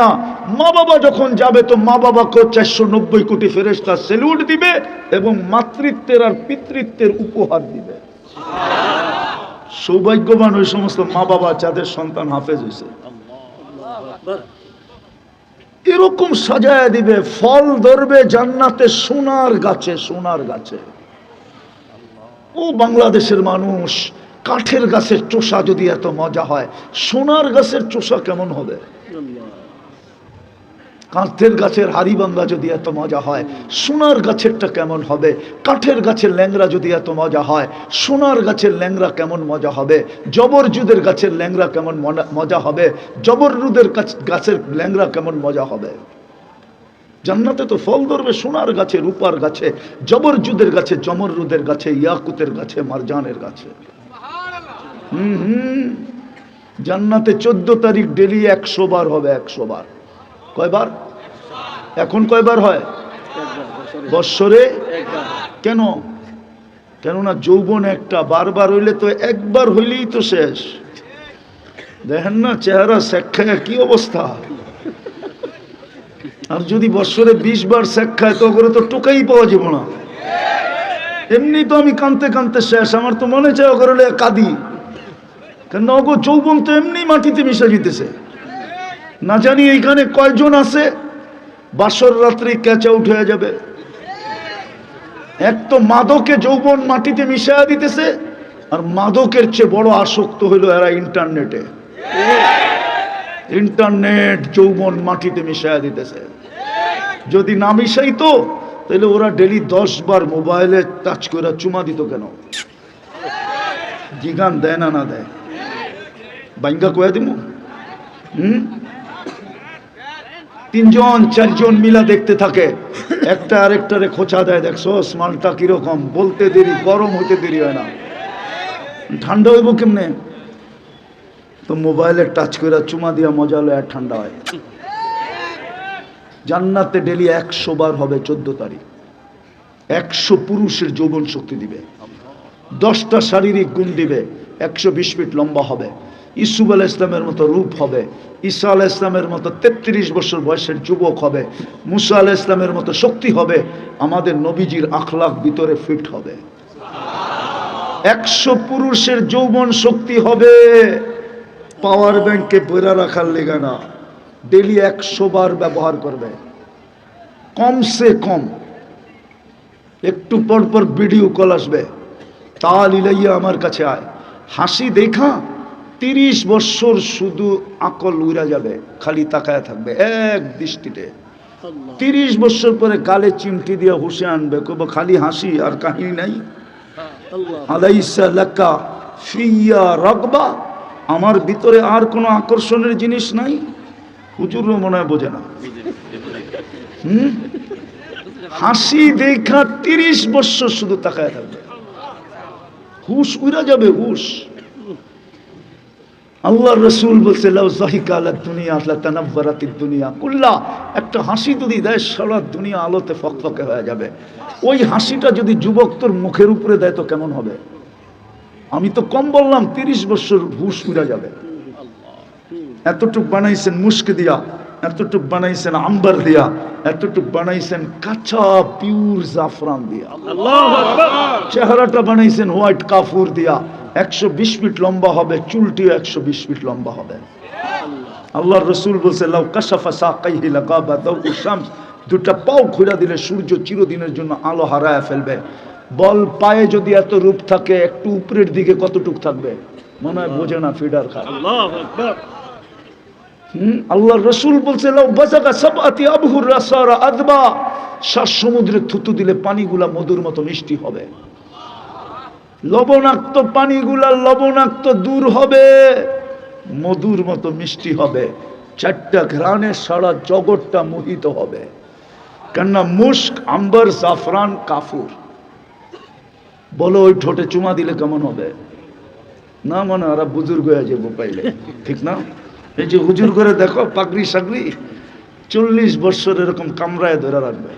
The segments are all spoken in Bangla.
না, মা বাবা যখন যাবে তো মা বাবাকে চারশো নব্বই কোটি ফেরেস্তা সেলুট দিবে এবং মাতৃত্বের আর পিতৃত্বের উপহার দিবে। সৌভাগ্যবান ওই সমস্ত মা বাবা যাদের সন্তান হাফেজ হয়েছে। এরকম সাজায় দিবে, ফল ধরবে জান্নাতে সোনার গাছে সোনার গাছে। ও বাংলাদেশের মানুষ, কাঠের গাছের চোষা যদি এত মজা হয়, সোনার গাছের চোষা কেমন হবে? কাঠের গাছের হাড়ি হাড়িবাঙ্গা যদি এত মজা হয়, সোনার গাছেরটা কেমন হবে? কাঠের গাছের ল্যাংরা যদি এত মজা হয়, সোনার গাছের ল্যাংরা কেমন মজা হবে? জবরজুদের গাছের ল্যাংরা কেমন মনা- মজা হবে? জবররুদের গাছ- গাছের ল্যাংরা কেমন মজা হবে? জান্নাতে তো ফল ধরবে সোনার গাছে, রূপার গাছে, জবরজুদের গাছে, জমররুদের গাছে, ইয়াকুতের গাছে, মারজানের গাছে। হুম হুম। জান্নাতে চোদ্দ তারিখ ডেলি একশো বার হবে, একশো বার। কয়বার? এখন কয়বার হয়? বৎসরে? কেন? কেননা যৌবন একটা, বারবার হইলে তো একবার হইলেই তো শেষ। দেখেন না, চেহারা শেখায় কি অবস্থা? আর যদি বৎসরে বিশ বার শেখ খায়, তো করে তো টোকাই পাওয়া যাব না। এমনি তো আমি কানতে কানতে শেষ, আমার তো মনে চায় ওগুলো কাঁদি। কেন ওগো যৌবন তো এমনি মাটিতে মিশে যেতেছে। না জানি এইখানে কয়জন আছে, বাসর রাত্রে ক্যাচা উঠে যাবে। এক তো মাদকে যৌবন মাটিতে মিশাইয়া দিতেছে, আর মাদকের চেয়ে বড় আসক্ত হইল এরা ইন্টারনেটে। ইন্টারনেট যৌবন মাটিতে মিশাইয়া দিতেছে। যদি না মিশাইতো, তাহলে ওরা ডেলি দশ বার মোবাইলে টাচ করে চুমা দিত কেন? জিগান দেয় না না দেয়? বাইঙ্গা কয়া দিমু? হুম? তিনজন, চারজন মিলা দেখতে থাকে। একটা আরেকটারে খোঁচা দেয়, দেখছ? মালটা কীরকম? বলতে দেরি, গরম হইতে দেরি হয় না। ঠান্ডা হইব কেমনে? তো মোবাইলে টাচ করে চুমা দিয়া মজা হলো আর ঠান্ডা হয়। জান্নাতে ডেলি একশো বার হবে চোদ্দ তারিখ। একশো পুরুষের যৌবন শক্তি দিবে। দশটা শারীরিক গুণ দিবে। একশো বিশ ফিট লম্বা হবে। ইসুফ আল ইসলামের মতো রূপ হবে, ঈসা আল ইসলামের মতো তেত্রিশ বছর বয়সের যুবক হবে, মুসা আল ইসলামের মতো শক্তি হবে, আমাদের নবীজির আখলাখ ভিতরে ফিট হবে। একশো পুরুষের যৌবন শক্তি হবে। পাওয়ার ব্যাংকে বইরা রাখার লেগে না ডেলি একশো বার ব্যবহার করবে। কমসে কম একটু পর পর ভিডিও কল আসবে, তাল ইলাইয়া আমার কাছে আয়। হাসি দেখা তিরিশ বছর শুধু আকল উড়া যাবে খালি তাকায় থাকবে এক দৃষ্টিতে। তিরিশ বছর পরে গালে চিমটি দিয়ে হুসে আনবে কব খালি হাসি আর কাহিনী নাই। আলাইসা ফিয়া রকবা আমার ভিতরে আর কোনো আকর্ষণের জিনিস নাই? হুজুরও মনে হয় বোঝে না। হুম? হাসি দেখা তিরিশ বছর শুধু তাকায় থাকবে। হুশ উড়া যাবে হুশ। আল্লাহ রসুল বলছে দুনিয়া কুল্লা একটা হাসি যদি দেয় সারা দুনিয়া আলোতে ফকফকে হয়ে যাবে। ওই হাসিটা যদি যুবক তোর মুখের উপরে দেয় তো কেমন হবে? আমি তো কম বললাম তিরিশ বছর হুশ উড়া যাবে। এতটুক বানাইছেন মুস্ক দিয়া এতটুক বানাইছেন আম্বার দিয়া এতটুক বানাইছেন কাঁচা পিউর জাফরান দিয়া। চেহারাটা বানাইছেন হোয়াইট কাফুর দিয়া। একশো বিশ ফিট লম্বা হবে চুলটিও একশো বিশ ফিট লম্বা হবে। আল্লাহর রসুল বলছে লাউ কাশাফা সাকাইহি লাগাবা দাউ শামস। দুটা পাও খুঁড়া দিলে সূর্য চিরদিনের জন্য আলো হারায় ফেলবে। বল পায়ে যদি এত রূপ থাকে একটু উপরের দিকে কতটুক থাকবে? মনে হয় বোঝে না ফিডার খায়। হুম, আল্লাহর রসুল বলছে সাত সমুদ্রে থুতু দিলে পানিগুলা মধুর মতো মিষ্টি হবে। লবণাক্ত পানিগুলা লবণাক্ত দূর হবে, মধুর মতো মিষ্টি হবে, চারটা ঘ্রাণে সারা জগৎটা মোহিত হবে। কেননা মুস্ক আম্বার, জাফরান, কাফুর। বলো, ওই ঠোঁটে চুমা দিলে কেমন হবে? না মনে ওরা বুজুর্গ হয়ে যাব পাইলে, ঠিক না? এই যে হুজুর করে দেখো, পাগড়ি সাগড়ি, চল্লিশ বছর এরকম কামরায় ধরে রাখবে।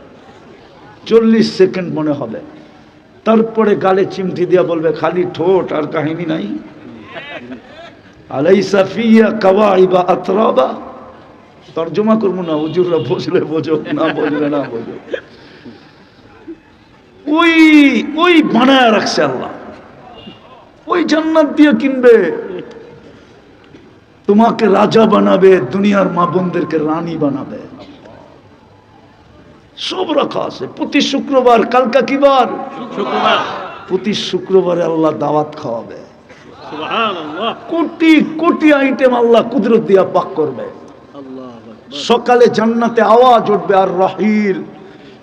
চল্লিশ সেকেন্ড মনে হবে। তারপরে গালে চিমটি দিয়া বলবে, খালি ঠোঁট আর কাহিনী নাই। আলাই সাফিয়া কাওয়াইবা আতরাবা। তর্জমা করব না, হুজুররা বোঝো, না না বোঝো। ওই ওই বানায় রাখছে আল্লাহ। ওই জান্নাত দিয়ে কিনবে। তোমাকে রাজা বানাবে, দুনিয়ার মা বোনদেরকে রানী বানাবে। সব রাখা আছে। প্রতি শুক্রবার কালকা কি বার? শুক্রবার। প্রতি শুক্রবারে আল্লাহ দাওয়াত খাওয়াবে। কোটি কোটি আইটেম আল্লাহ কুদরত দিয়া পাক করবে। সকালে জান্নাতে আওয়াজ উঠবে আর রাহিল।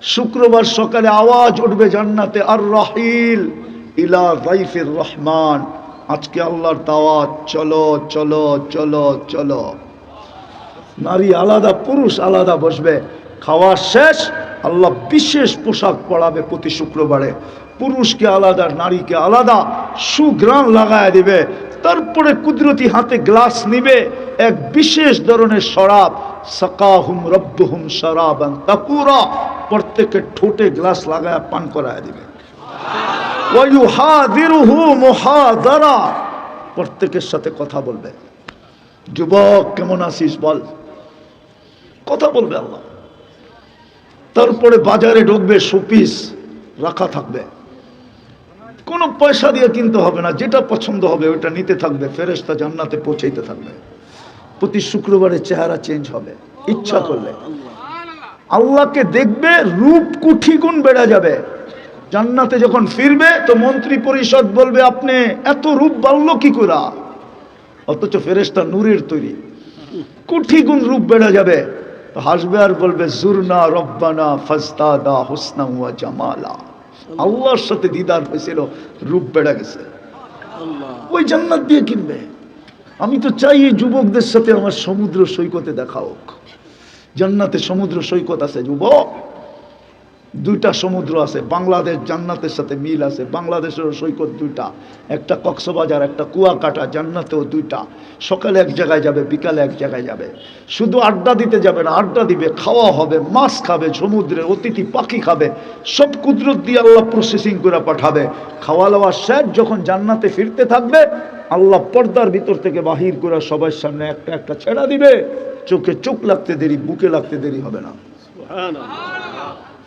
শুক্রবার সকালে আওয়াজ উঠবে জান্নাতে আর রাহিল। ইলা রাইফির রহমান। আজকে আল্লাহর দাওয়াত চলো চলো চলো চলো। নারী আলাদা পুরুষ আলাদা বসবে। খাওয়া শেষ আল্লাহ বিশেষ পোশাক পরাবে প্রতি শুক্রবারে। পুরুষকে আলাদা, নারীকে আলাদা সুগ্রাম লাগায় দিবে। তারপরে কুদরতি হাতে গ্লাস নিবে। এক বিশেষ ধরনের শরাব, সাকাহুম রব্বহুম শরাবান তাকুরা প্রত্যেকের ঠোঁটে গ্লাস লাগায় পান করায় দিবে। প্রত্যেকের সাথে কথা বলবে। যুবক, কেমন আছিস বল? কথা বলবে আল্লাহ। তারপরে বাজারে ঢুকবে শোপিস রাখা থাকবে। কোনো পয়সা দিয়ে কিনতে হবে না যেটা পছন্দ হবে ওটা নিতে থাকবে ফেরেশতা জান্নাতে পৌঁছাইতে থাকবে। প্রতি শুক্রবারে চেহারা চেঞ্জ হবে ইচ্ছা করলে। আল্লাহকে দেখবে রূপ কুঠি গুণ বেড়ে যাবে। জান্নাতে যখন ফিরবে তো মন্ত্রী পরিষদ বলবে আপনি এত রূপ বাড়ল কি করা অথচ ফেরেশতা নূরের তৈরি। কুঠি গুণ রূপ বেড়ে যাবে। তো হাসবে আর বলবে জুরনা রব্বানা ফস্তাদা হোসনা হুয়া জামালা। আল্লাহর সাথে দিদার হয়েছিল রূপ বেড়া গেছে। ওই জান্নাত দিয়ে কিনবে। আমি তো চাই এই যুবকদের সাথে আমার সমুদ্র সৈকতে দেখা হোক। জান্নাতে সমুদ্র সৈকত আছে যুবক। দুইটা সমুদ্র আছে, বাংলাদেশ জান্নাতের সাথে মিল আছে বাংলাদেশের সৈকত দুইটা, একটা কক্সবাজার, একটা কুয়াকাটা, জান্নাতেও দুইটা। সকালে এক জায়গায় যাবে, বিকালে এক জায়গায় যাবে। শুধু আড্ডা দিতে যাবে না, আড্ডা দিবে, খাওয়া হবে, মাছ খাবে, সমুদ্রে অতিথি, পাখি খাবে, সব কুদরত দিয়ে আল্লাহ প্রসেসিং করে পাঠাবে। খাওয়া দাওয়া শেষ, যখন জান্নাতে ফিরতে থাকবে, আল্লাহ পর্দার ভিতর থেকে বাহির করে সবার সামনে একটা একটা ছেড়া দিবে। চোখে চোখ লাগতে দেরি, বুকে লাগতে দেরি হবে না।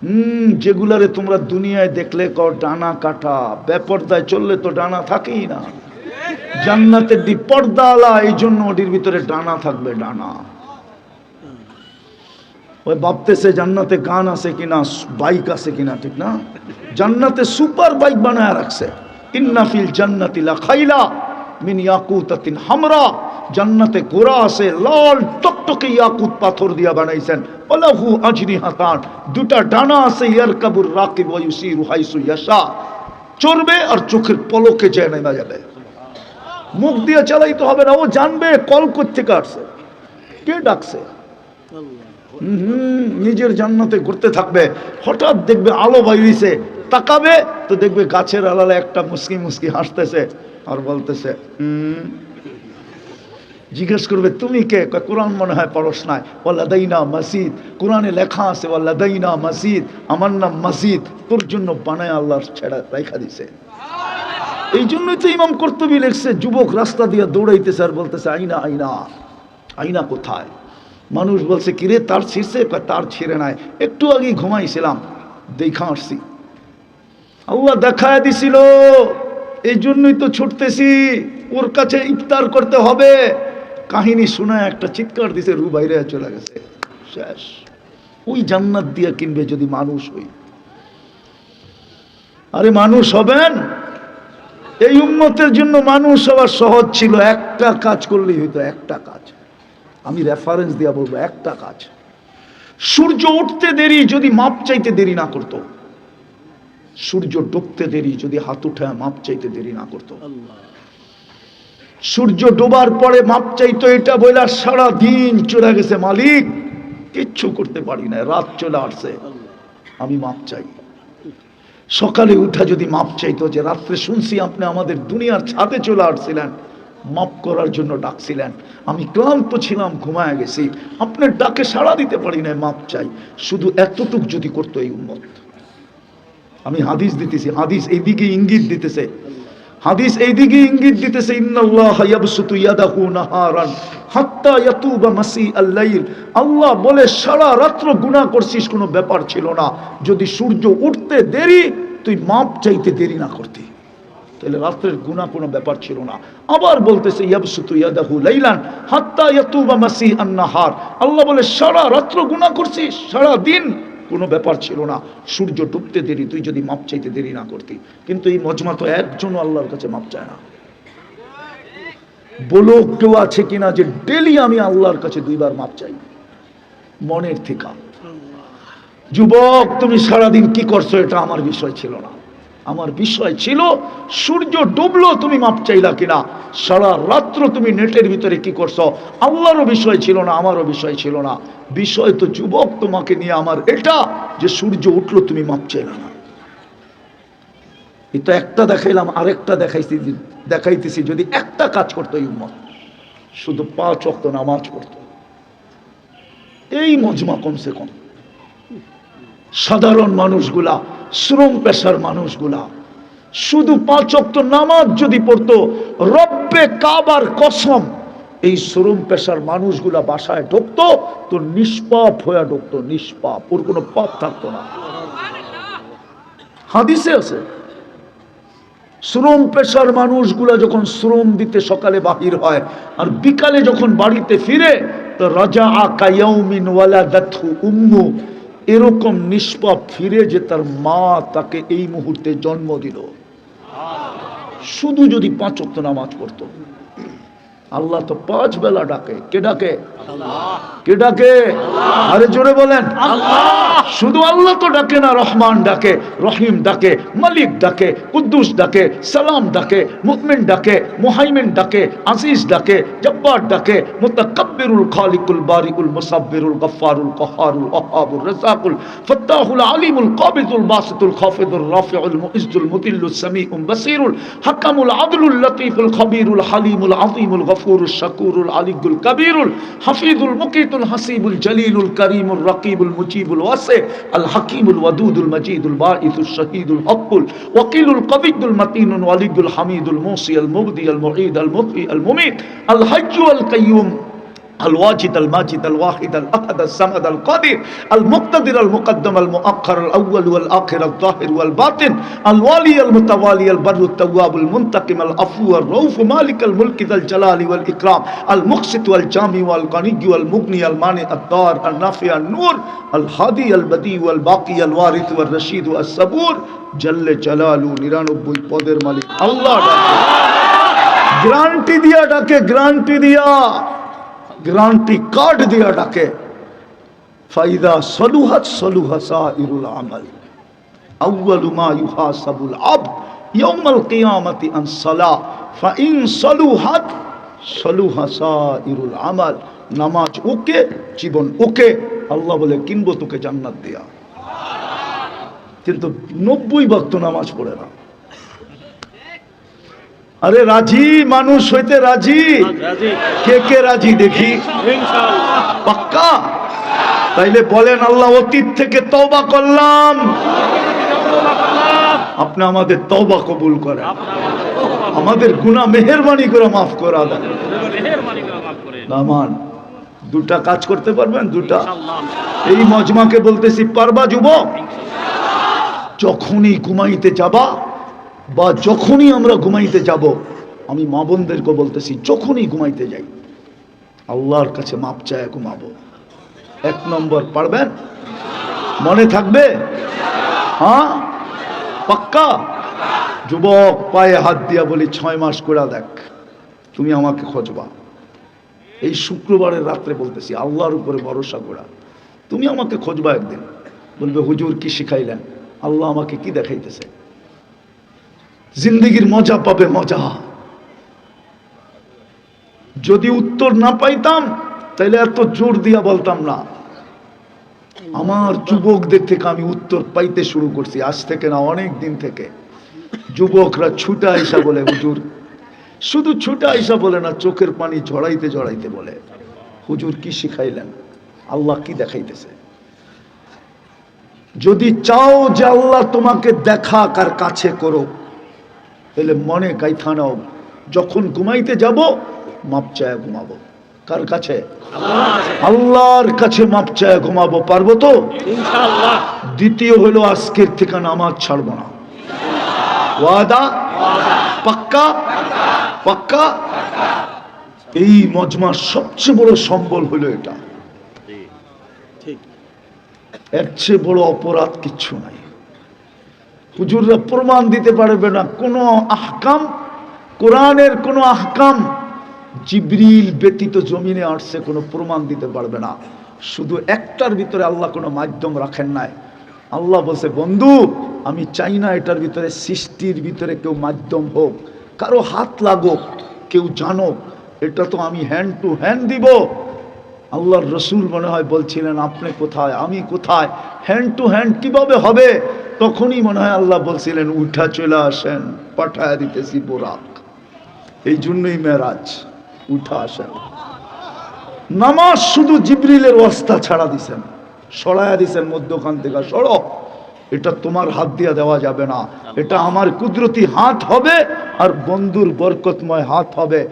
হুম, যেগুলারে তোমরা দুনিয়ায় দেখলে কর ডানা কাটা, বেপর্দায় চললে তো ডানা থাকেই না। জান্নাতের দি পর্দা আলা এই জন্য ওটির ভিতরে ডানা থাকবে ডানা। ওই ভাবতেছে জান্নাতে গান আছে কিনা, বাইক আছে কিনা, ঠিক না? জান্নাতে সুপার বাইক বানায় রাখছে। ইন্নাফিল জান্নাতি লা খাইলা মিন হামরা, জান্নাতে আছে, লাল টকটকে ইয়াকুত পাথর দিয়া বানাইছেন। আজনি হাতান দুটা ডানা আছে, ইয়ারকাবুর রাকিব ওয়া ইউসিরু হাইসু ইয়াশা। আর চোখের পলকে যাবে। মুখ দিয়ে চালাইতে হবে না, ও জানবে কল করতে কাটছে কে ডাকছে? নিজের জান্নাতে ঘুরতে থাকবে। হঠাৎ দেখবে আলো বাইরিছে, তাকাবে, তো দেখবে গাছের আলালে একটা মুসকি মুসকি হাসতেছে। আর বলতেছে জিজ্ঞেস করবে, তুমি কে? কোরআন মনে হয় পড়স নাই। ওয়াল্লাদাইনা মসজিদ কোরআনে লেখা আছে ওয়াল্লাদাইনা মসজিদ আমার নাম মসজিদ তোর জন্য বানায় আল্লাহর ছেড়া রেখা দিছে। এই জন্যই তো ইমাম কর্তবী লেখছে, যুবক রাস্তা দিয়ে দৌড়াইতেছে আর বলতেছে, আইনা আইনা আইনা কোথায়? মানুষ বলছে, কিরে, তার ছিঁড়ছে? তার ছিঁড়ে নাই। একটু আগেই ঘুমাইছিলাম, দেখা আসছি। আল্লাহ দেখায় দিছিল। এই জন্যই তো ছুটতেছি, ওর কাছে ইফতার করতে হবে। কাহিনী শোনা একটা চিৎকার দিছে রু বাইরে চলে গেছে। শেষ। ওই জান্নাত দিয়ে কিনবে যদি মানুষ হই। আরে মানুষ হবেন? এই উন্মতের জন্য মানুষ হওয়ার সহজ ছিল। একটা কাজ করলেই হইতো, একটা কাজ। আমি রেফারেন্স দিয়া বলব, একটা কাজ। সূর্য উঠতে দেরি, যদি মাপ চাইতে দেরি না করতো। সূর্য ডুবতে দেরি যদি হাত উঠে মাপ চাইতে দেরি না করতো। সূর্য ডোবার পরে মাপ চাইতো এটা বইলা সারা দিন চলে গেছে মালিক। কিচ্ছু করতে পারি না রাত চলে আসছে। আমি মাপ চাই। সকালে উঠা যদি মাপ চাইতো যে রাত্রে শুনছি আপনি আমাদের দুনিয়ার ছাদে চলে আসছিলেন মাপ করার জন্য ডাকছিলেন। আমি ক্লান্ত ছিলাম ঘুমায় গেছি। আপনার ডাকে সাড়া দিতে পারি না মাপ চাই। শুধু এতটুক যদি করতো এই উন্মত আমি হাদিস দিতেছি, হাদিস এইদিকে ইঙ্গিত দিতেছে। হাদিস এইদিকে ইঙ্গিত দিতেছে আল্লাহ বলে, সারা রাত্র গুনাহ করছিস, কোনো ব্যাপার ছিল না। যদি সূর্য উঠতে দেরি, তুই মাপ চাইতে দেরি না করতি। তাহলে রাত্রের গুনাহ কোনো ব্যাপার ছিল না। আবার বলতেছে, ইয়াবসুতু ইয়াদাহু লাইলান হাত্তা ইয়াতুবা মাসি আন-নাহার আল্লাহ বলে, সারা রাত্র গুনাহ করছিস, সারা দিন কোনো ব্যাপার ছিল না। সূর্য ডুবতে দেরি, তুই যদি মাপ চাইতে দেরি না করতি। কিন্তু এই মজমা তো একজনও আল্লাহর কাছে মাপ চায় না। বলো কেউ আছে কিনা যে ডেলি আমি আল্লাহর কাছে দুইবার মাপ চাই। মনের থেকে। যুবক, তুমি সারাদিন কি করছ এটা আমার বিষয় ছিল না। আমার বিষয় ছিল, সূর্য ডুবলো, তুমি মাপ চাইলা কিনা? সারা রাত্র তুমি নেটের ভিতরে কি করছ? আল্লাহরও বিষয় ছিল না, আমারও বিষয় ছিল না। বিষয় তো যুবক, তোমাকে নিয়ে আমার এটা যে সূর্য উঠল, তুমি মাপ চাইলা না। এটা একটা দেখাইলাম, আরেকটা দেখাইছি, দেখাইতেছি, যদি একটা কাজ করতো এই উম্মত, শুধু পাঁচ অক্ত নামাজ পড়তো। এই মজমা কমসে কম। সাধারণ মানুষগুলা শ্রম পেশার মানুষগুলা। শুধু পাঁচ অক্ত নামাজ যদি পড়তো, রব্বে কাবার কসম, এই শ্রম পেশার মানুষগুলা বাসায় ঢুকতো, তো নিষ্পাপ হয়ে ঢুকতো, নিষ্পাপ, ওর কোনো পাপ থাকতো না। হাদিসে আছে শ্রম পেশার মানুষগুলা যখন শ্রম দিতে সকালে বাহির হয়, আর বিকালে যখন বাড়িতে ফিরে, তো রাজা আকাউমিন ওয়ালা দাথু উম্মু এরকম নিষ্পাপ ফিরে যে তার মা তাকে এই মুহূর্তে জন্ম দিল। শুধু যদি পাঁচ ওয়াক্ত নামাজ পড়তো। আল্লাহ তো পাঁচ বেলা ডাকে। কে ডাকে? কে ডাকে? আরে জোরে বলেন। শুধু আল্লাহ তো ডাকে না রহমান ডাকে রহিম ডাকে মালিক ডাকে কুদ্দুস ডাকে সালাম ডাকে মুকমিন ডাকে মুহাইমিন ডাকে আজিজ ডাকে জব্বার ডাকে মুতাকাব্বিরুল খালিকুল বারিকুল মুসাব্বিরুল গফফারুল কহারুল ওয়াহাবুর রাযাকুল ফাত্তাহুল আলিমুল কাবিদুল বাসিতুল খাফিদুর রাফিউল মুইজ্জুল মুতিল্লুস সামিউম বাসিরুল হাকামুল আদলুল লতীফুল খবীরুল হালিমুল আযীমুল গফুরুল শাকুরুল আলিকুল কবীরুল হাফিজুল মুকিতুল হাসিবুল জলিলুল করিমুল রকিবুল মুজিবুল ওয়াসি আল হাকিমুল ওয়াদুদুল মজিদুল বাঈসুল শহীদুল হকুল ওয়াকিলুল কবিদুল মতিনুল ওয়ালিদুল হামিদুল মুসি আল মুবদি আল মুঈদ আল মুহি আল মুমিত আল হাজ্জু আল কাইয়ুম الواجد الماجد الواحد الأحد الصمد القادر المقتدر المقدم المؤخر الأول والآخر الظاهر والباطن الوالي المتوالي البر التواب المنتقم العفو الرؤوف مالك الملك ذا الجلال والإكرام المقسط والجامع والغني والمغني المانع الدار النافع النور الهادي البديع والباقي الوارث والرشيد والصبور جل جلاله নিরানব্বই পদের মালিক আল্লাহ গ্রান্টি দিয়া ডাকে গ্রান্টি দিয়া গ্রান্টি কার্ড দিয়া ডাকে। ফাইদা সলুহাত সলুহা সাইরুল আমাল। আউয়ালু মা ইউহাসাবুল আবদ ইয়াউমাল কিয়ামাতি আন সালাহ ফাইন সলুহাত সলুহা সাইরুল আমাল। নামাজ ওকে, জীবন ওকে। আল্লাহ বলে, কিনবো তোকে জান্নাত দিয়া। কিন্তু নব্বই ভক্ত নামাজ পড়ে না। আরে রাজি? মানুষ হইতে রাজি? কে কে রাজি দেখি? পাক্কা? তাইলে বলেন আল্লাহ অতীত থেকে তওবা করলাম। আপনি আমাদের তওবা কবুল করেন। আমাদের গুনাহ মেহেরবানি করে মাফ করা দেন। নামান দুটা কাজ করতে পারবেন? দুটা। এই মজমাকে বলতেছি পারবা যুবক? যখনই ঘুমাইতে যাবা বা যখনই আমরা ঘুমাইতে যাব, আমি মা বোনদেরকে বলতেছি, যখনই ঘুমাইতে যাই, আল্লাহর কাছে মাপ চায় ঘুমাবো এক নম্বর, পারবেন? মনে থাকবে? হ্যাঁ? পাক্কা? যুবক, পায়ে হাত দিয়া বলি, ছয় মাস করে দেখ, তুমি আমাকে খোঁজবা। এই শুক্রবারের রাত্রে বলতেছি, আল্লাহর উপরে ভরসা করা। তুমি আমাকে খোঁজবা একদিন। বলবে, হুজুর কি শিখাইলেন? আল্লাহ আমাকে কি দেখাইতেছে? জিন্দগির মজা পাবে মজা। যদি উত্তর না পাইতাম তাহলে এত জোর দিয়া বলতাম না। আমার যুবকদের থেকে আমি উত্তর পাইতে শুরু করছি, আজ থেকে না, অনেক দিন থেকে। যুবকরা ছুটা আইসা বলে, হুজুর, শুধু ছুটা আইসা বলে না, চোখের পানি ঝড়াইতে ঝড়াইতে বলে। হুজুর, কি শিখাইলেন? আল্লাহ কি দেখাইতেছে? যদি চাও যে আল্লাহ তোমাকে দেখা কার কাছে করো এলে মনে কাইথা নাও যখন ঘুমাইতে যাব মাপ চায় ঘুমাবো। কার কাছে? আল্লাহর কাছে মাপ চায় ঘুমাবো পারব তো? দ্বিতীয় হলো আজকের থেকে নামাজ ছাড়বো না। ওয়াদা? পাক্কা? পাক্কা? এই মজমার সবচেয়ে বড় সম্বল হলো এটা। ঠিক। এর চেয়ে বড় অপরাধ কিচ্ছু নাই। হুজুররা প্রমাণ দিতে পারবে না। কোনো আহকাম, কোরআনের কোনো আহকাম জিবরিল ব্যতীত জমিনে আসছে, কোনো প্রমাণ দিতে পারবে না। শুধু একটার ভিতরে আল্লাহ কোনো মাধ্যম রাখেন নাই। আল্লাহ বলছে, বন্ধু, আমি চাই না এটার ভিতরে সৃষ্টির ভিতরে কেউ মাধ্যম হোক, কারও হাত লাগুক, কেউ জানুক, এটা তো আমি হ্যান্ড টু হ্যান্ড দিব। আল্লাহর রসুল মনে হয় বলছিলেন, আপনি কোথায়? আমি কোথায়? হ্যান্ড টু হ্যান্ড কীভাবে হবে? তখনই মনে হয় আল্লাহ বলছিলেন, উঠা চলে আসেন, পাঠায় দিতেছি বোরাক। এই জন্যই মেরাজ, উঠা আসেন। নামাজ শুধু জিবরিলের অবস্থা ছাড়া দিছেন সরাইয়া দিছেন মধ্যখান থেকে, সরো, এটা তোমার হাত দিয়া দেওয়া যাবে না, এটা আমার কুদরতি হাত হবে আর বন্ধুর বরকতময় হাত হবে।